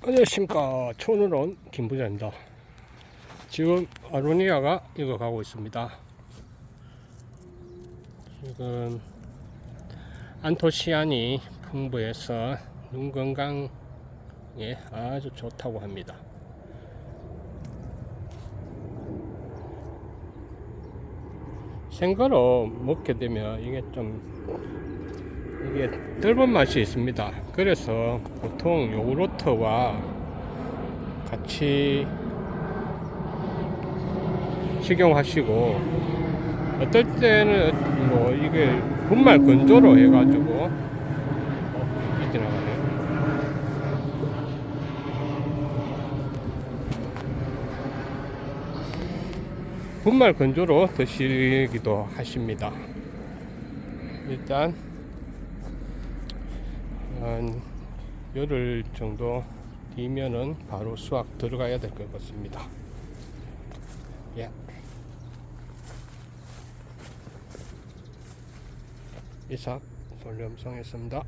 안녕하십니까. 초늘온 김부자입니다. 지금 아로니아가 익어가고 있습니다. 지금 안토시안이 풍부해서 눈 건강에 아주 좋다고 합니다. 생거로 먹게 되면 이게 좀 이게 뜰번 맛이 있습니다. 그래서 보통 요구르트와 같이 식용하시고 어떨 때는 뭐 이게 분말 건조로 해가지고. 분말 건조로 드시기도 하십니다. 일단 한 열흘 정도 뒤면은 바로 수확 들어가야 될 것 같습니다. 예. 이상 솔렴성했습니다.